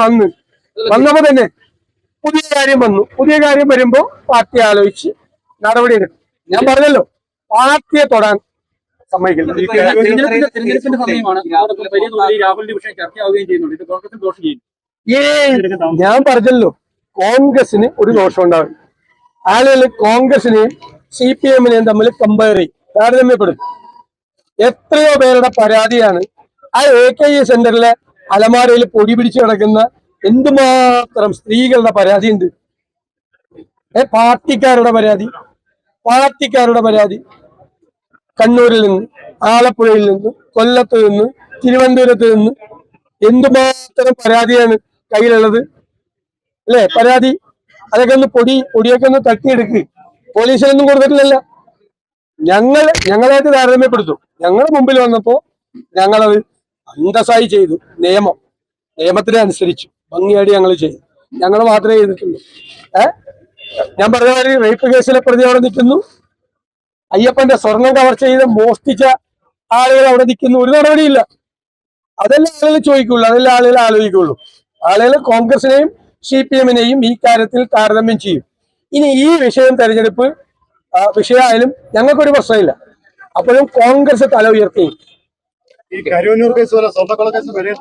വന്ന്. വന്നപ്പോ തന്നെ പുതിയ കാര്യം വന്നു. പുതിയ കാര്യം വരുമ്പോ പാർട്ടി ആലോചിച്ച് നടപടി എടുക്കും. ഞാൻ പറഞ്ഞല്ലോ പാർട്ടിയെ തൊടാൻ സമ്മതിക്കില്ല. തെരഞ്ഞെടുപ്പിന്റെ തെരഞ്ഞെടുപ്പിന്റെ സമയമാണ്. അതോടൊപ്പം വലിയ തോതിൽ ഈ രാഹുലിന്റെ വിഷയം ചർച്ചയാവുകയും ചെയ്യുന്നുണ്ട്. ഇത് കോൺഗ്രസിന് ദോഷം ചെയ്യും ഏ ഞാൻ പറഞ്ഞല്ലോ കോൺഗ്രസിന് ഒരു ദോഷം ഉണ്ടാവും ആളുകൾ കോൺഗ്രസിനെയും സി പി എമ്മിനെയും തമ്മിൽ കമ്പയർ ചെയ്യും. താരതമ്യപ്പെടും എത്രയോ പേരുടെ പരാതിയാണ് ആ എ കെ ഇ സെന്ററിലെ അലമാരയിൽ പൊടി പിടിച്ചു കിടക്കുന്ന എന്തുമാത്രം സ്ത്രീകളുടെ പരാതി ഉണ്ട് ഏ പാർട്ടിക്കാരുടെ പരാതി പാർട്ടിക്കാരുടെ പരാതി. കണ്ണൂരിൽ നിന്ന് ആലപ്പുഴയിൽ നിന്ന് കൊല്ലത്ത് നിന്ന് തിരുവനന്തപുരത്ത് നിന്ന് എന്തുമാത്രം പരാതിയാണ് കയ്യിലുള്ളത്? അല്ലേ? പരാതി. അതൊക്കെ ഒന്ന് പൊടി പൊടിയൊക്കെ ഒന്ന് തട്ടിയെടുക്ക്. പോലീസിലൊന്നും കൊടുത്തിട്ടില്ലല്ല. ഞങ്ങൾ ഞങ്ങളായിട്ട് താരതമ്യപ്പെടുത്തും. ഞങ്ങളുടെ മുമ്പിൽ വന്നപ്പോ ഞങ്ങളത് അന്തസ്സായി ചെയ്തു. നിയമം. നിയമത്തിനെ അനുസരിച്ചു ഭംഗിയായിട്ട് ഞങ്ങൾ ചെയ്തു. ഞങ്ങൾ മാത്രമേ ചെയ്തിട്ടുള്ളൂ. ഏ? ഞാൻ പറഞ്ഞ മാതിരി റേപ്പ് കേസിലെ പ്രതി അവിടെ നിൽക്കുന്നു. അയ്യപ്പന്റെ സ്വർണം കവർച്ച ചെയ്ത് മോഷ്ടിച്ച ആളുകൾ അവിടെ നിൽക്കുന്നു. ഒരു നടപടിയില്ല. അതെല്ലാം ആളുകൾ ചോദിക്കുള്ളൂ. അതെല്ലാം ആളുകൾ ആലോചിക്കുള്ളൂ. ആളുകൾ കോൺഗ്രസിനെയും സി പി എമ്മിനെയും ഈ കാര്യത്തിൽ താരതമ്യം ചെയ്യും. ഇനി ഈ വിഷയം തെരഞ്ഞെടുപ്പ് വിഷയമായാലും ഞങ്ങൾക്കൊരു പ്രശ്നമില്ല. അപ്പോഴും കോൺഗ്രസ് തല ഉയർത്തി. ഈ കരൂന്നൂർ കേസ് പോലെ സ്വർണക്കൊള്ള കേസ് വരെ